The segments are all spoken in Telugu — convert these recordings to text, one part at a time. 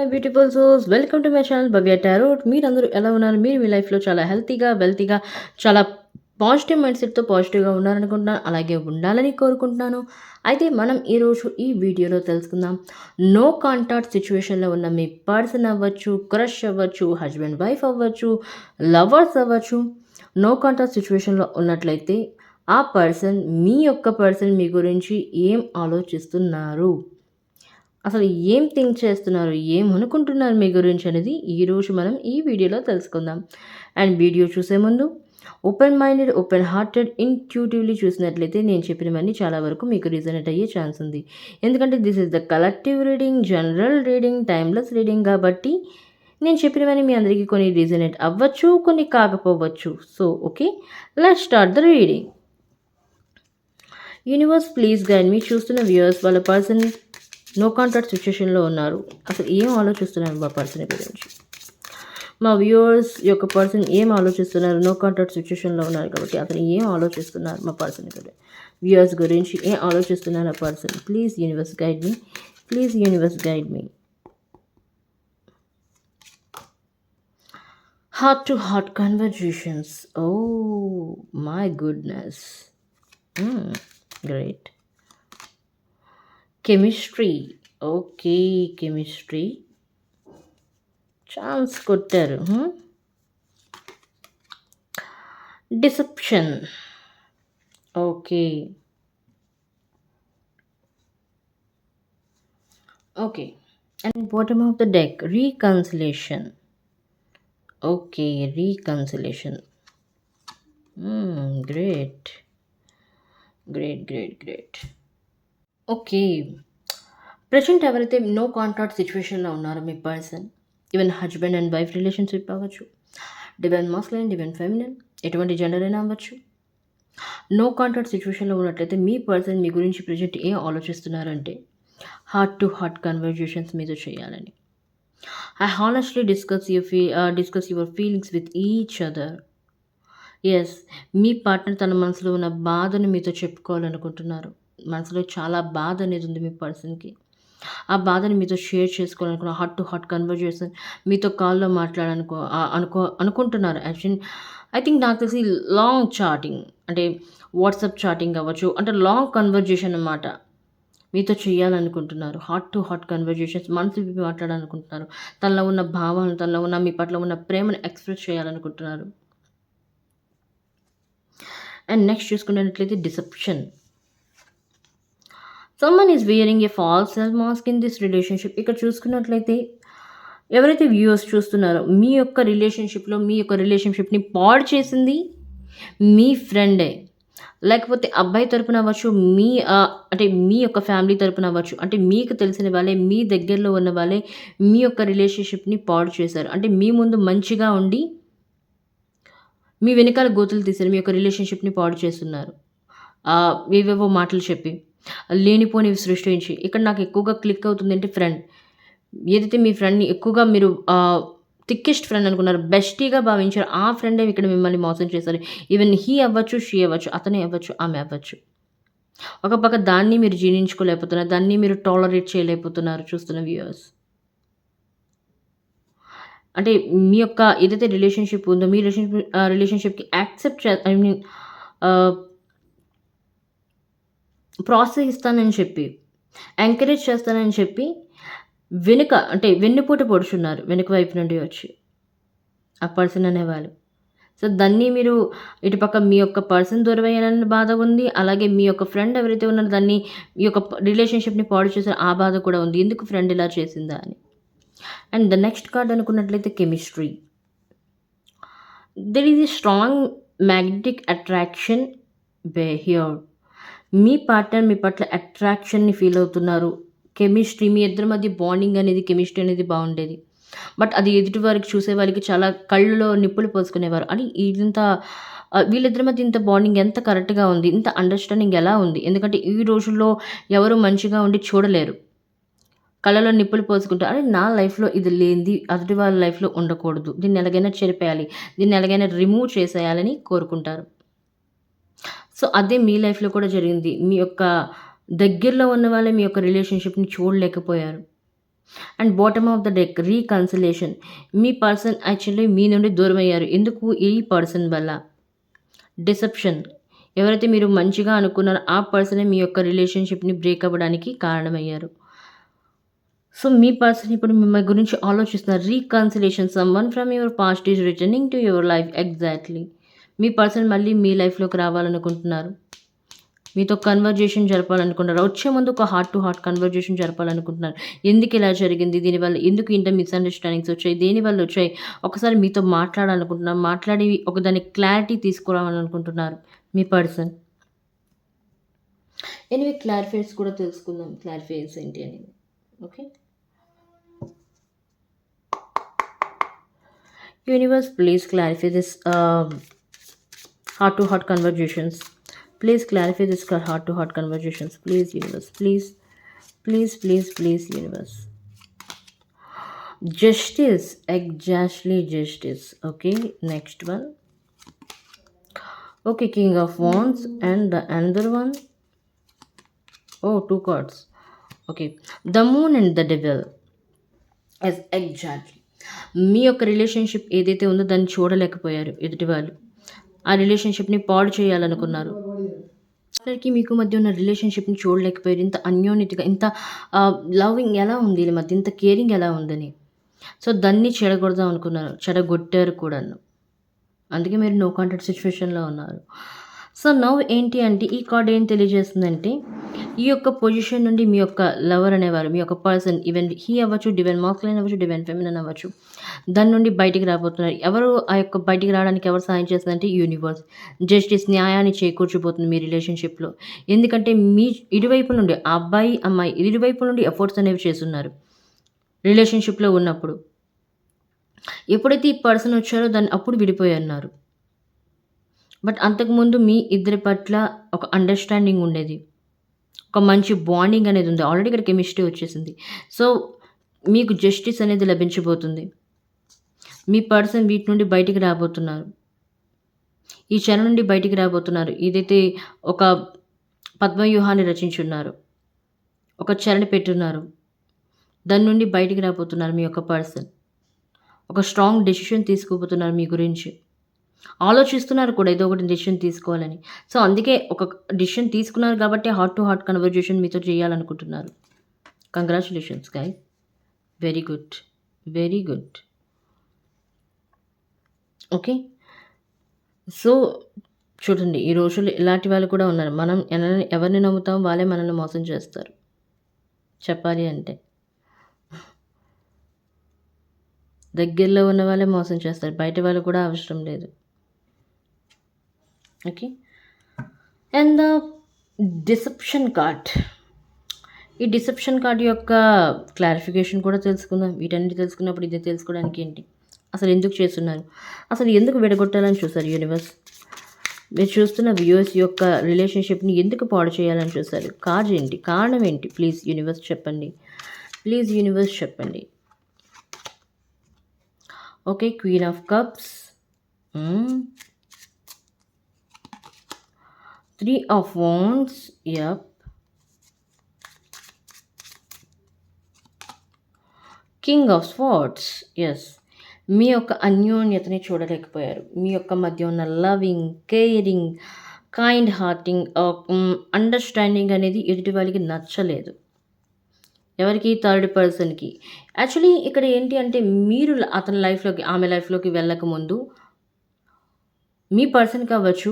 My beautiful souls. Welcome to my channel Bhavya tarot. మీరందరూ ఎలా ఉన్నారు? మీరు మీ లైఫ్లో చాలా హెల్తీగా వెల్తీగా చాలా పాజిటివ్ మైండ్ సెట్తో పాజిటివ్గా ఉన్నారనుకుంటున్నాను. అలాగే ఉండాలని కోరుకుంటున్నాను. అయితే మనం ఈరోజు ఈ వీడియోలో తెలుసుకుందాం. నో కాంటాక్ట్ సిచ్యువేషన్లో ఉన్న మీ పర్సన్ అవ్వచ్చు క్రష్ అవ్వచ్చు హస్బెండ్ వైఫ్ అవ్వచ్చు లవర్స్ అవ్వచ్చు. నో కాంటాక్ట్ సిచ్యువేషన్లో ఉన్నట్లయితే ఆ పర్సన్ మీ యొక్క పర్సన్ మీ గురించి ఏం ఆలోచిస్తున్నారు? అసలు ఏం థింక్ చేస్తున్నారు? ఏం అనుకుంటున్నారు మీ గురించి అనేది ఈరోజు మనం ఈ వీడియోలో తెలుసుకుందాం. అండ్ వీడియో చూసే ముందు open minded open hearted intuitively చూసినట్లయితే నేను చెప్పినవన్నీ చాలా వరకు మీకు రీజనేట్ అయ్యే ఛాన్స్ ఉంది. ఎందుకంటే this is the collective reading general reading timeless reading కాబట్టి నేను చెప్పినవన్నీ మీ అందరికీ కొన్ని రీజనేట్ అవ్వచ్చు కొన్ని కాకపోవచ్చు. So okay let start the reading. Universe please guide me. చూస్తున్న వ్యూవర్స్ వాళ్ళ పర్సన్ నో కాంటాక్ట్ సిచ్యువేషన్లో ఉన్నారు. అసలు ఏం ఆలోచిస్తున్నారు మా పర్సన్ గురించి? మా వ్యూవర్స్ యొక్క పర్సన్ ఏం ఆలోచిస్తున్నారు? నో కాంటాక్ట్ సిచ్యువేషన్లో ఉన్నారు కాబట్టి అతను ఏం ఆలోచిస్తున్నారు మా పర్సన్ గురించి వ్యూవర్స్ గురించి ఏం ఆలోచిస్తున్నారు ఆ person? Please universe guide me please universe guide me heart to heart conversations oh my goodness great chemistry okay chemistry chance కొట్టారు deception okay okay and bottom of the deck reconciliation okay reconciliation great great great great okay. Present ఎవరైతే నో కాంటాక్ట్ సిచ్యువేషన్లో ఉన్నారో మీ person even husband and wife relationship అవ్వచ్చు డివెన్ మాస్లైన్ డివెన్ ఫెమినన్ ఎటువంటి జెండర్ అయినా అవ్వచ్చు. నో కాంటాక్ట్ సిచ్యువేషన్లో ఉన్నట్లయితే మీ పర్సన్ మీ గురించి ప్రజెంట్ ఏం ఆలోచిస్తున్నారంటే హార్ట్ టు హార్ట్ కన్వర్జేషన్స్ మీతో చేయాలని. I honestly discuss your fee discuss your feelings with each other yes me partner తన మనసులో ఉన్న బాధను మీతో చెప్పుకోవాలనుకుంటున్నారు. మనసులో చాలా బాధ అనేది ఉంది మీ పర్సన్కి. ఆ బాధని మీతో షేర్ చేసుకోవాలనుకున్న హార్ట్ టు హార్ట్ కన్వర్జేషన్ మీతో కాల్లో మాట్లాడాలనుకో అనుకో అనుకుంటున్నారు యాక్చువల్ ఐ థింక్ నాకు తెలిసి లాంగ్ చాటింగ్ అంటే వాట్సాప్ చాటింగ్ అవ్వచ్చు అంటే లాంగ్ కన్వర్జేషన్ అన్నమాట. మీతో చేయాలనుకుంటున్నారు హార్ట్ టు హార్ట్ కన్వర్జేషన్స్ మనసు మాట్లాడాలనుకుంటున్నారు తనలో ఉన్న భావాలను తనలో ఉన్న మీ పట్ల ఉన్న ప్రేమను ఎక్స్ప్రెస్ చేయాలనుకుంటున్నారు. అండ్ నెక్స్ట్ చూసుకున్నట్లయితే deception. Someone is wearing a false self mask in this relationship ఇక్కడ చూసుకున్నట్లయితే ఎవరైతే వ్యూవర్స్ చూస్తున్నారో మీ యొక్క రిలేషన్షిప్లో మీ యొక్క రిలేషన్షిప్ని పాడు చేసింది మీ ఫ్రెండే లేకపోతే అబ్బాయి తరపున అవ్వచ్చు మీ అంటే మీ యొక్క ఫ్యామిలీ తరపున అవ్వచ్చు అంటే మీకు తెలిసిన వాళ్ళే మీ దగ్గరలో ఉన్న వాళ్ళే మీ యొక్క రిలేషన్షిప్ని పాడు చేశారు. అంటే మీ ముందు మంచిగా ఉండి మీ వెనకాల గోతులు తీశారు మీ యొక్క రిలేషన్షిప్ని పాడు చేస్తున్నారు. ఏవేవో మాటలు చెప్పి. లేనిపోనివి సృష్టించి. ఇక్కడ నాకు ఎక్కువగా క్లిక్ అవుతుంది అంటే ఫ్రెండ్ ఏదైతే మీ ఫ్రెండ్ని ఎక్కువగా మీరు థిక్కెస్ట్ ఫ్రెండ్ అనుకున్నారు బెస్టీగా భావించారు ఆ ఫ్రెండే ఇక్కడ మిమ్మల్ని మోసం చేశారు. ఈవెన్ హీ అవ్వచ్చు షీ అవ్వచ్చు అతనే అవ్వచ్చు ఆమె అవ్వచ్చు. ఒక పక్క దాన్ని మీరు జీర్ణించుకోలేకపోతున్నారు దాన్ని మీరు టాలరేట్ చేయలేకపోతున్నారు చూస్తున్న వ్యూయర్స్ అంటే మీ యొక్క ఏదైతే రిలేషన్షిప్ ఉందో మీ రిలేషన్షిప్ రిలేషన్షిప్కి యాక్సెప్ట్ చే ఐ మీన్ ప్రోత్సహిస్తానని చెప్పి ఎంకరేజ్ చేస్తానని చెప్పి వెనుక అంటే వెన్నుపూట పొడుచున్నారు వెనుక వైపు నుండి వచ్చి. ఆ పర్సన్ అనేవాళ్ళు. సో దాన్ని మీరు ఇటుపక్క మీ యొక్క పర్సన్ దూరమయ్యాలని బాధ ఉంది. అలాగే మీ యొక్క ఫ్రెండ్ ఎవరైతే ఉన్నారో దాన్ని మీ యొక్క రిలేషన్షిప్ని పాడు చేసిన ఆ బాధ కూడా ఉంది. ఎందుకు ఫ్రెండ్ ఇలా చేసిందా అని. అండ్ ద నెక్స్ట్ కార్డ్ అనుకున్నట్లయితే chemistry there is a strong magnetic attraction here me partner మీ పట్ల అట్రాక్షన్ని ఫీల్ అవుతున్నారు. కెమిస్ట్రీ మీ ఇద్దరి మధ్య బాండింగ్ అనేది కెమిస్ట్రీ అనేది బాగుండేది. బట్ అది ఎదుటి వారికి చూసే వాళ్ళకి చాలా కళ్ళలో నిప్పులు పోసుకునేవారు. అని ఇంత వీళ్ళిద్దరి మధ్య ఇంత బాండింగ్ ఎంత కరెక్ట్గా ఉంది ఇంత అండర్స్టాండింగ్ ఎలా ఉంది? ఎందుకంటే ఈ రోజుల్లో ఎవరు మంచిగా ఉండి చూడలేరు. కళ్ళలో నిప్పులు పోసుకుంటారు అని నా లైఫ్లో ఇది లేనిది అదుటి వాళ్ళ లైఫ్లో ఉండకూడదు. దీన్ని ఎలాగైనా చెరిపేయాలి. దీన్ని ఎలాగైనా రిమూవ్ చేసేయాలని కోరుకుంటారు. సో అదే మీ లైఫ్లో కూడా జరిగింది. మీ యొక్క దగ్గరలో ఉన్న వాళ్ళే మీ యొక్క రిలేషన్షిప్ని చూడలేకపోయారు. And bottom of the deck reconciliation. Me person actually మీ నుండి దూరం అయ్యారు ఎందుకు ఈ పర్సన్ వల్ల? డిసెప్షన్. ఎవరైతే మీరు మంచిగా అనుకున్నారో ఆ పర్సనే మీ యొక్క రిలేషన్షిప్ని బ్రేక్ అవ్వడానికి కారణమయ్యారు. సో మీ పర్సన్ ఇప్పుడు మిమ్మల్ని గురించి ఆలోచిస్తున్నారు. Reconciliation someone from your past is returning to your life exactly me person మళ్ళీ మీ లైఫ్లోకి రావాలనుకుంటున్నారు. మీతో కన్వర్జేషన్ జరపాలనుకుంటున్నారు. వచ్చే ముందు ఒక హార్ట్ టు హార్ట్ కన్వర్జేషన్ జరపాలనుకుంటున్నారు. ఎందుకు ఇలా జరిగింది? దీనివల్ల ఎందుకు ఇంత మిస్అండర్స్టాండింగ్స్ వచ్చాయి? దేనివల్ల వచ్చాయి? ఒకసారి మీతో మాట్లాడాలనుకుంటున్నారు. మాట్లాడి ఒక దాని క్లారిటీ తీసుకురావాలనుకుంటున్నారు మీ పర్సన్. ఎనివే క్లారిఫైస్ కూడా తెలుసుకుందాం. క్లారిఫైస్ ఏంటి అనేది. Okay universe please clarify this heart to heart conversations please clarify this heart to heart conversations please universe please please please please universe justice exactly justice okay next one okay king of wands and the another one oh two cards okay the moon and the devil as exactly మీ యొక్క రిలేషన్షిప్ ఏదైతే ఉందో దాన్ని చూడలేకపోయారు ఎదుటి వాళ్ళు ఆ రిలేషన్షిప్ని పాడు చేయాలనుకున్నారు. అందరికీ మీకు మధ్య ఉన్న రిలేషన్షిప్ని చూడలేకపోయారు. ఇంత అన్యోన్యతగా ఇంత లవింగ్ ఎలా ఉంది వీళ్ళ మధ్య? ఇంత కేరింగ్ ఎలా ఉందని. సో దాన్ని చెడగొడదాం అనుకున్నారు. చెడగొట్టారు కూడాను. అందుకే మీరు నో కాంటాక్ట్ సిచ్యువేషన్లో ఉన్నారు. సో నవ్ ఏంటి అంటే ఈ కార్డ్ ఏం తెలియజేస్తుందంటే ఈ యొక్క పొజిషన్ నుండి మీ యొక్క లవర్ అనేవారు మీ యొక్క పర్సన్ ఈవెన్ హీ అవ్వచ్చు డివెన్ మాస్లైన్ అవ్వచ్చు డివెన్ ఫెమిన్ అవ్వచ్చు దాని నుండి బయటికి రాబోతున్నారు. ఎవరు ఆ యొక్క బయటికి రావడానికి ఎవరు సాయం చేస్తుందంటే యూనివర్స్. జస్టిస్ న్యాయాన్ని చేకూర్చిపోతుంది మీ రిలేషన్షిప్లో. ఎందుకంటే మీ ఇరువైపు నుండి ఆ అబ్బాయి అమ్మాయి ఇరువైపు నుండి ఎఫర్ట్స్ అనేవి చేస్తున్నారు రిలేషన్షిప్లో ఉన్నప్పుడు. ఎప్పుడైతే ఈ పర్సన్ వచ్చారో దాన్ని అప్పుడు విడిపోయి అన్నారు. బట్ అంతకుముందు మీ ఇద్దరి పట్ల ఒక అండర్స్టాండింగ్ ఉండేది. ఒక మంచి బాండింగ్ అనేది ఉంది. ఆల్రెడీ ఇక్కడ కెమిస్ట్రీ వచ్చేసింది. సో మీకు జస్టిస్ అనేది లభించబోతుంది. మీ పర్సన్ వీటి నుండి బయటికి రాబోతున్నారు. ఈ చెర నుండి బయటికి రాబోతున్నారు. ఇదైతే ఒక పద్మవ్యూహాన్ని రచించున్నారు ఒక చరణ పెట్టున్నారు దాని నుండి బయటికి రాబోతున్నారు మీ యొక్క పర్సన్ ఒక స్ట్రాంగ్ డెసిషన్ తీసుకోబోతున్నారు మీ గురించి. ఆలోచిస్తున్నారు కూడా ఏదో ఒకటి డిసిషన్ తీసుకోవాలని. సో అందుకే ఒక డిసిషన్ తీసుకున్నారు కాబట్టి హార్ట్ టు హార్ట్ కన్వర్జేషన్ మీతో చేయాలనుకుంటున్నారు. Congratulations guy very good very good okay so చూడండి ఈ రోజుల్లో ఇలాంటి వాళ్ళు కూడా ఉన్నారు. మనం ఎవరిని నమ్ముతాం? వాళ్ళే మనల్ని మోసం చేస్తారు. చెప్పాలి అంటే. దగ్గరలో ఉన్న వాళ్ళే మోసం చేస్తారు. బయట వాళ్ళు కూడా అవసరం లేదు. Okay and the deception card ఈ డిసెప్షన్ కార్డ్ యొక్క క్లారిఫికేషన్ కూడా తెలుసుకుందాం. వీటన్నిటి తెలుసుకున్నప్పుడు ఇది తెలుసుకోవడానికి ఏంటి? అసలు ఎందుకు చేస్తున్నారు? అసలు ఎందుకు విడగొట్టాలని చూస్తారు యూనివర్స్ మీరు చూస్తున్న వ్యూవర్స్ యొక్క రిలేషన్షిప్ని ఎందుకు పాడు చేయాలని చూస్తారు కాజ్ ఏంటి? కారణం ఏంటి? ప్లీజ్ యూనివర్స్ చెప్పండి. ప్లీజ్ యూనివర్స్ చెప్పండి. Okay queen of cups three of wands yup king of swords yes మీ యొక్క అన్యోన్యతని చూడలేకపోయారు. మీ యొక్క మధ్య ఉన్న loving caring kind hearted understanding అనేది ఎదుటి వాళ్ళకి నచ్చలేదు. ఎవరికి? థర్డ్ పర్సన్కి యాక్చువల్లీ ఇక్కడ ఏంటి అంటే మీరు అతని లైఫ్లోకి ఆమె లైఫ్లోకి వెళ్ళకముందు మీ పర్సన్ కావచ్చు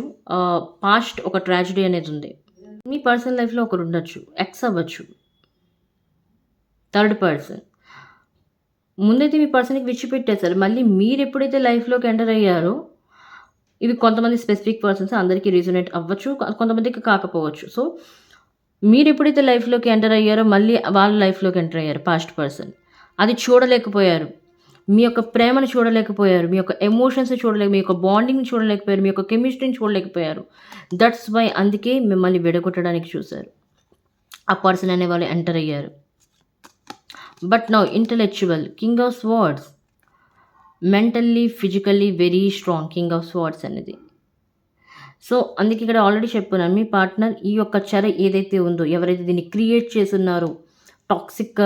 పాస్ట్ ఒక ట్రాజడీ అనేది ఉంది. మీ పర్సన్ లైఫ్లో ఒకరు ఉండొచ్చు ఎక్స్ అవ్వచ్చు. Third person. ముందైతే మీ పర్సన్కి విడిచిపెట్టేశారు. మళ్ళీ మీరు ఎప్పుడైతే లైఫ్లోకి ఎంటర్ అయ్యారో ఇవి కొంతమంది స్పెసిఫిక్ పర్సన్స్ అందరికీ రీజనేట్ అవ్వచ్చు కొంతమందికి కాకపోవచ్చు. సో మీరు ఎప్పుడైతే లైఫ్లోకి ఎంటర్ అయ్యారో మళ్ళీ వాళ్ళ లైఫ్లోకి ఎంటర్ అయ్యారు పాస్ట్ పర్సన్. అది చూడలేకపోయారు. మీ యొక్క ప్రేమను చూడలేకపోయారు మీ యొక్క ఎమోషన్స్ చూడలేక మీ యొక్క బాండింగ్ని చూడలేకపోయారు మీ యొక్క కెమిస్ట్రీని చూడలేకపోయారు. దట్స్ వై అందుకే మిమ్మల్ని విడగొట్టడానికి చూశారు. ఆ పర్సన్ అనే వాళ్ళు ఎంటర్ అయ్యారు. But now intellectual king of swords mentally physically very strong king of swords అనేది. సో అందుకే ఇక్కడ ఆల్రెడీ చెప్పున్నాను మీ పార్ట్నర్ ఈ యొక్క చెర ఏదైతే ఉందో ఎవరైతే దీన్ని క్రియేట్ చేస్తున్నారో టాక్సిక్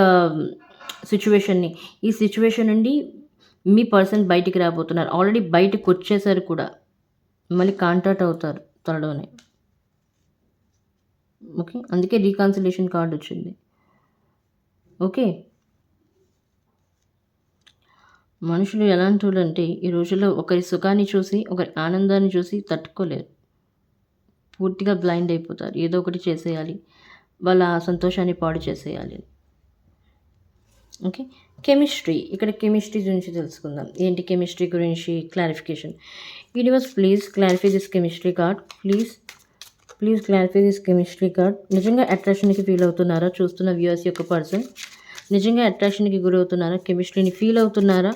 సిచ్యువేషన్ని ఈ సిచ్యువేషన్ నుండి మీ పర్సన్ బయటికి రాబోతున్నారు. ఆల్రెడీ బయటకు వచ్చేసారు కూడా. మళ్ళీ కాంటాక్ట్ అవుతారు త్వరలోనే. ఓకే అందుకే రీకాన్సిలేషన్ కార్డు వచ్చింది. ఓకే మనుషులు ఎలాంటి వాళ్ళు అంటే ఈ రోజుల్లో ఒకరి సుఖాన్ని చూసి ఒకరి ఆనందాన్ని చూసి తట్టుకోలేరు. పూర్తిగా బ్లైండ్ అయిపోతారు. ఏదో ఒకటి చేసేయాలి. వాళ్ళ సంతోషాన్ని పాడు చేసేయాలి ఓకే కెమిస్ట్రీ ఇక్కడ కెమిస్ట్రీ గురించి తెలుసుకుందాం. ఏంటి కెమిస్ట్రీ గురించి? Clarification universe please clarify this chemistry card please please clarify this chemistry card నిజంగా అట్రాక్షన్కి ఫీల్ అవుతున్నారా? చూస్తున్న వ్యూవర్స్ యొక్క పర్సన్ నిజంగా అట్రాక్షన్కి గురవుతున్నారా కెమిస్ట్రీని ఫీల్ అవుతున్నారా?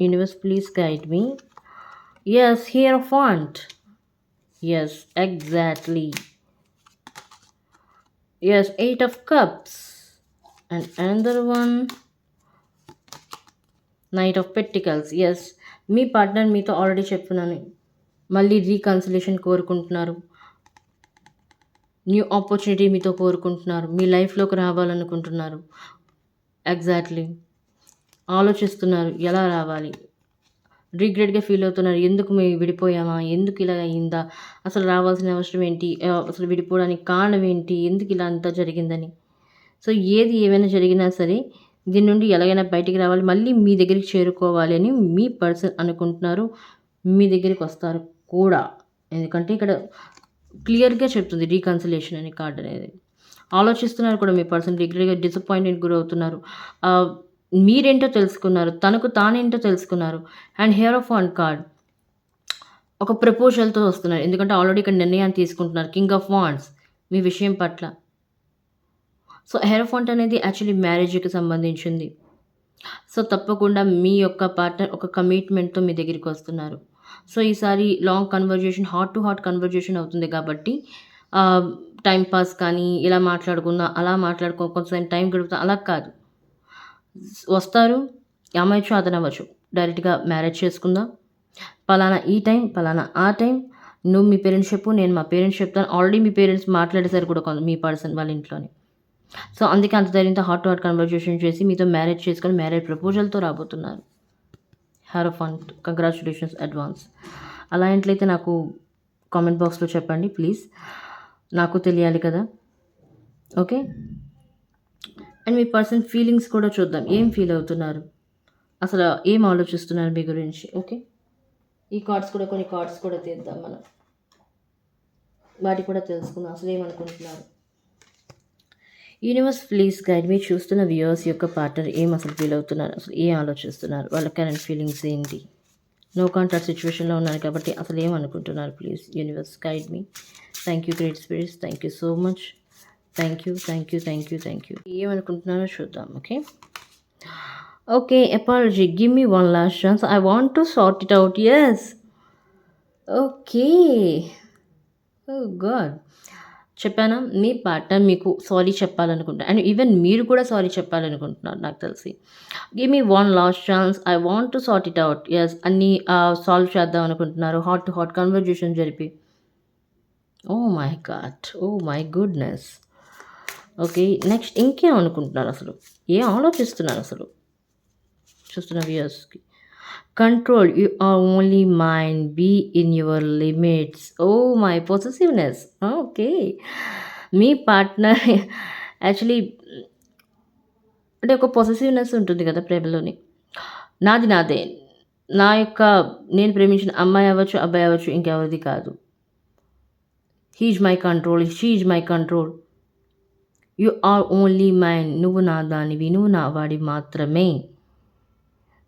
Universe please guide me yes here font yes exactly yes eight of cups and another one knight of pentacles yes me partner మీతో ఆల్రెడీ చెప్తున్నాను మళ్ళీ రీకన్సిలేషన్ కోరుకుంటున్నారు. న్యూ ఆపర్చునిటీ మీతో కోరుకుంటున్నారు. మీ లైఫ్లోకి రావాలనుకుంటున్నారు. ఎగ్జాక్ట్లీ ఆలోచిస్తున్నారు. ఎలా రావాలి? రిగ్రెట్గా ఫీల్ అవుతున్నారు. ఎందుకు మేము విడిపోయామా? ఎందుకు ఇలా అయిందా? అసలు రావాల్సిన అవసరం ఏంటి? అసలు విడిపోవడానికి కారణం ఏంటి? ఎందుకు ఇలా అంతా జరిగిందని? సో ఏది ఏమైనా జరిగినా సరే దీని నుండి ఎలాగైనా బయటికి రావాలి మళ్ళీ మీ దగ్గరికి చేరుకోవాలి అని మీ పర్సన్ అనుకుంటున్నారు మీ దగ్గరికి వస్తారు కూడా. ఎందుకంటే ఇక్కడ క్లియర్గా చెప్తుంది రీకన్సిలేషన్ అనే కార్డ్ అనేది. ఆలోచిస్తున్నారు కూడా మీ పర్సన్ రిగ్రెట్గా డిసప్పాయింటెంట్ గురవుతున్నారు. మీరేంటో తెలుసుకున్నారు తనకు తానేంటో తెలుసుకున్నారు. And here of one card ఒక ప్రపోజల్తో వస్తున్నారు. ఎందుకంటే ఆల్రెడీ ఇక్కడ నిర్ణయాన్ని తీసుకుంటున్నారు. కింగ్ ఆఫ్ వాండ్స్ మీ విషయం పట్ల. సో హెరఫాంట్ అనేది యాక్చువల్లీ మ్యారేజ్కి సంబంధించింది. సో తప్పకుండా మీ యొక్క పార్ట్నర్ ఒక కమిట్మెంట్తో మీ దగ్గరికి వస్తున్నారు. సో ఈసారి long conversation heart to heart conversation అవుతుంది కాబట్టి టైం పాస్ కానీ ఇలా మాట్లాడుకుందాం అలా మాట్లాడుకో కొంచెం టైం గడుపుతాం అలా కాదు. వస్తారు అమ్మాయిచ్చు అతను అవ్వచ్చు. డైరెక్ట్గా మ్యారేజ్ చేసుకుందాం? పలానా ఈ టైం పలానా ఆ టైం నువ్వు మీ పేరెంట్స్ చెప్పు నేను మా పేరెంట్స్ చెప్తాను. ఆల్రెడీ మీ పేరెంట్స్ మాట్లాడేసారు కూడా కొంత మీ పర్సన్ వాళ్ళ ఇంట్లోనే. సో అందుకే అంత ధైర్యంతో హార్ట్ టు హార్ట్ కన్వర్జేషన్ చేసి మీతో మ్యారేజ్ చేసుకొని మ్యారేజ్ ప్రపోజల్తో రాబోతున్నారు. హ్యారో ఫండ్ కంగ్రాచులేషన్స్ అడ్వాన్స్ అలా ఏంట్లయితే నాకు కామెంట్ బాక్స్లో చెప్పండి ప్లీజ్ నాకు తెలియాలి కదా. ఓకే అండ్ మీ పర్సన్ ఫీలింగ్స్ కూడా చూద్దాం. ఏం ఫీల్ అవుతున్నారు? అసలు ఏం ఆలోచిస్తున్నారు మీ గురించి? ఓకే ఈ కార్డ్స్ కూడా కొన్ని కార్డ్స్ కూడా తీద్దాం మనం. వాటి కూడా తెలుసుకుందాం. అసలు ఏమనుకుంటున్నారు? యూనివర్స్ ప్లీజ్ గైడ్ మీ చూస్తున్న వ్యూవర్స్ యొక్క పార్ట్నర్ ఏం అసలు ఫీల్ అవుతున్నారు? అసలు ఏం ఆలోచిస్తున్నారు? వాళ్ళ కరెంట్ ఫీలింగ్స్ ఏంటి? నో కాంటాక్ట్ సిచ్యువేషన్లో ఉన్నారు కాబట్టి అసలు ఏమనుకుంటున్నారు please universe guide me thank you great spirits thank you so much thank you thank you thank you thank you ఏమనుకుంటున్నారో చూద్దాం okay okay apology give me one last chance I want to sort it out yes okay oh god చెప్పానా? మీ పార్ట్నర్ మీకు సారీ చెప్పాలనుకుంటున్నారు అండ్ ఈవెన్ మీరు కూడా సారీ చెప్పాలనుకుంటున్నారు నాకు తెలిసి. Give me one last chance I want to sort it out yes అన్నీ సాల్వ్ చేద్దాం అనుకుంటున్నారు. హాట్ టు హాట్ కన్వర్జేషన్ జరిపి. ఓ my god oh my goodness okay next ఇంకేం అనుకుంటున్నారు అసలు? ఏం ఆలోచిస్తున్నారు అసలు? చూస్తున్న వ్యూయర్స్కి control you are only mine be in your limits oh my possessiveness okay me partner actually అంటే ఒక పొసెసివ్నెస్ ఉంటుంది కదా ప్రేమలోని. నాది నాదే. నా యొక్క నేను ప్రేమించిన అమ్మాయి అవ్వచ్చు అబ్బాయి అవ్వచ్చు ఇంకెవరిది కాదు. He's my control she's my control you are only mine నువ్వు నా దానివి. నువ్వు నా వాడి మాత్రమే.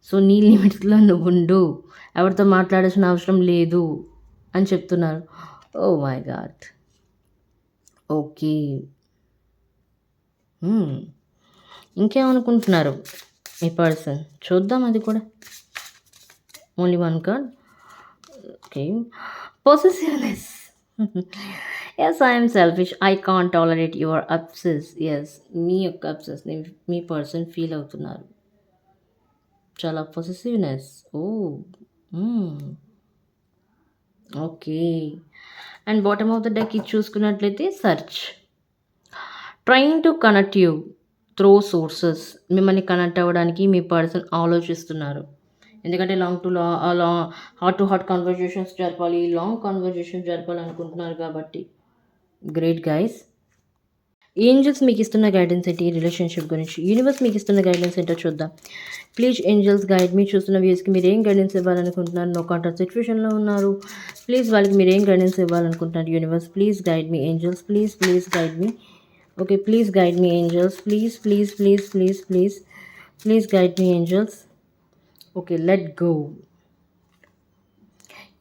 సో నీ లిమిట్స్లో నువ్వు ఉండు ఎవరితో మాట్లాడాల్సిన అవసరం లేదు అని చెప్తున్నారు. ఓ మై గాడ్ ఓకే ఇంకేమనుకుంటున్నారు? ఈ పర్సన్ చూద్దాం అది కూడా. Only one card okay possessiveness yes I'm selfish I can't tolerate your absence yes మీ యొక్క అప్సెస్ని మీ పర్సన్ ఫీల్ అవుతున్నారు. చాలా possessiveness oh okay and bottom of the deck ఇది చూసుకున్నట్లయితే search trying to connect you through sources మిమ్మల్ని కనెక్ట్ అవ్వడానికి మీ పర్సన్ ఆలోచిస్తున్నారు. ఎందుకంటే లాంగ్ టు లా హార్ట్ టు హార్ట్ కన్వర్జేషన్స్ జరపాలి లాంగ్ కన్వర్జేషన్ జరపాలి అనుకుంటున్నారు కాబట్టి. గ్రేట్ గైస్ ఏంజల్స్ మీకు ఇస్తున్న గైడెన్స్ ఏంటి రిలేషన్షిప్ గురించి? యూనివర్స్ మీకు ఇస్తున్న గైడెన్స్ ఏంటో చూద్దాం. ప్లీజ్ ఏంజల్స్ గైడ్ మీ చూస్తున్న వ్యూస్కి మీరు ఏం గైడెన్స్ ఇవ్వాలనుకుంటున్నారు నో కాంటాక్ట్ సిచ్యువేషన్లో ఉన్నారు. ప్లీజ్ వాళ్ళకి మీరు ఏం guidance ఇవ్వాలనుకుంటున్నారు? Universe please guide me angels please please guide me okay please guide me angels please please please please please please guide me angels okay let go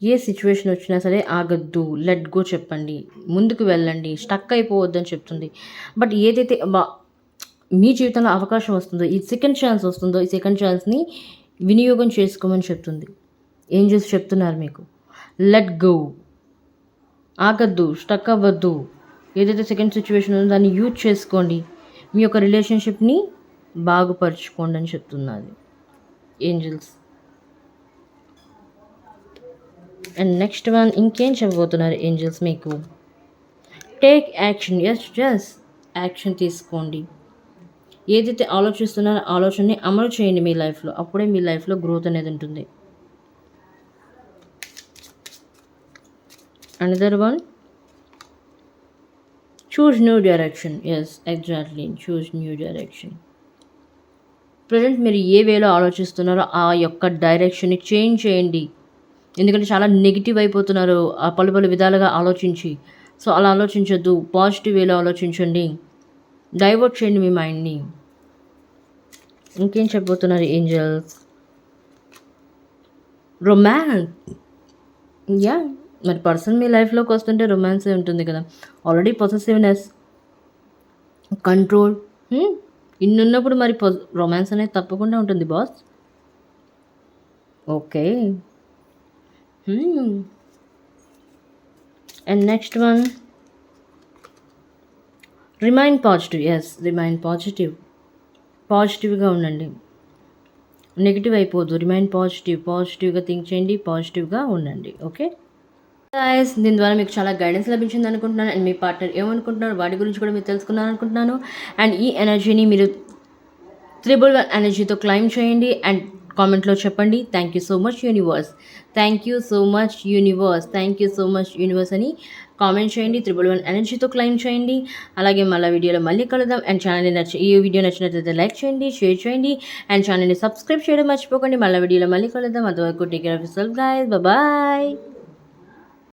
A situation వచ్చినా సరే ఆగద్దు లెట్ గో చెప్పండి ముందుకు వెళ్ళండి స్టక్ అయిపోవద్దని చెప్తుంది. బట్ ఏదైతే బా- మీ జీవితంలో అవకాశం వస్తుందో ఈ సెకండ్ ఛాన్స్ వస్తుందో ఈ సెకండ్ ఛాన్స్ని వినియోగం చేసుకోమని చెప్తుంది. ఏంజల్స్ చెప్తున్నారు మీకు. లెట్ గో ఆగద్దు స్టక్ అవ్వద్దు. ఏదైతే సెకండ్ సిచ్యువేషన్ ఉందో దాన్ని యూజ్ చేసుకోండి. మీ యొక్క రిలేషన్షిప్ని బాగుపరచుకోండి అని చెప్తున్నది ఏంజల్స్ అండ్ నెక్స్ట్ వన్ ఇంకేం చెప్పబోతున్నారు ఏంజల్స్ మీకు take action yes just action తీసుకోండి. ఏదైతే ఆలోచిస్తున్నారో ఆలోచనని అమలు చేయండి మీ లైఫ్లో అప్పుడే మీ లైఫ్లో గ్రోత్ అనేది ఉంటుంది. Another one choose new direction yes exactly choose new direction present మీరు ఏ వేలో ఆలోచిస్తున్నారో ఆ యొక్క డైరెక్షన్ని చేంజ్ చేయండి. ఎందుకంటే చాలా నెగిటివ్ అయిపోతున్నారు. ఆ పలు పలు విధాలుగా ఆలోచించి. సో అలా ఆలోచించొద్దు. పాజిటివ్ వేలో ఆలోచించండి. డైవర్ట్ చేయండి మీ మైండ్ని ఇంకేం చెప్పబోతున్నారు ఏంజల్స్ రొమాన్స్ యా మరి పర్సన్ మీ లైఫ్లోకి వస్తుంటే రొమాన్సే ఉంటుంది కదా. ఆల్రెడీ పొసెసివ్నెస్ కంట్రోల్ ఇన్నున్నప్పుడు మరి రొమాన్స్ అనేది తప్పకుండా ఉంటుంది boss okay and next one remain positive yes remain positive పాజిటివ్గా ఉండండి. నెగిటివ్ అయిపోద్దు రిమైన్ పాజిటివ్ పాజిటివ్గా థింక్ చేయండి. పాజిటివ్గా ఉండండి. ఓకే గాయస్ దీని ద్వారా మీకు చాలా గైడెన్స్ లభించింది అనుకుంటున్నాను. అండ్ మీ పార్ట్నర్ ఏమనుకుంటున్నారు? వాటి గురించి కూడా మీరు తెలుసుకున్నాను అనుకుంటున్నాను. అండ్ ఈ ఎనర్జీని మీరు త్రిబుల్ వన్ ఎనర్జీతో క్లైమ్ చేయండి. అండ్ కామెంట్లో చెప్పండి. Thank you so much universe thank you so much universe thank you so much universe అని కామెంట్ చేయండి. త్రిబుల్ వన్ ఎనర్జీతో క్లైమ్ చేయండి. అలాగే మళ్ళీ వీడియోలో మళ్ళీ కలుద్దాం. అండ్ ఛానల్ని నచ్చ ఈ వీడియో నచ్చినట్లయితే లైక్ చేయండి షేర్ చేయండి. అండ్ ఛానల్ని సబ్స్క్రైబ్ చేయడం మర్చిపోకండి. మళ్ళీ వీడియోలో మళ్ళీ కలుద్దాం. అంతవరకు take care of self guys bye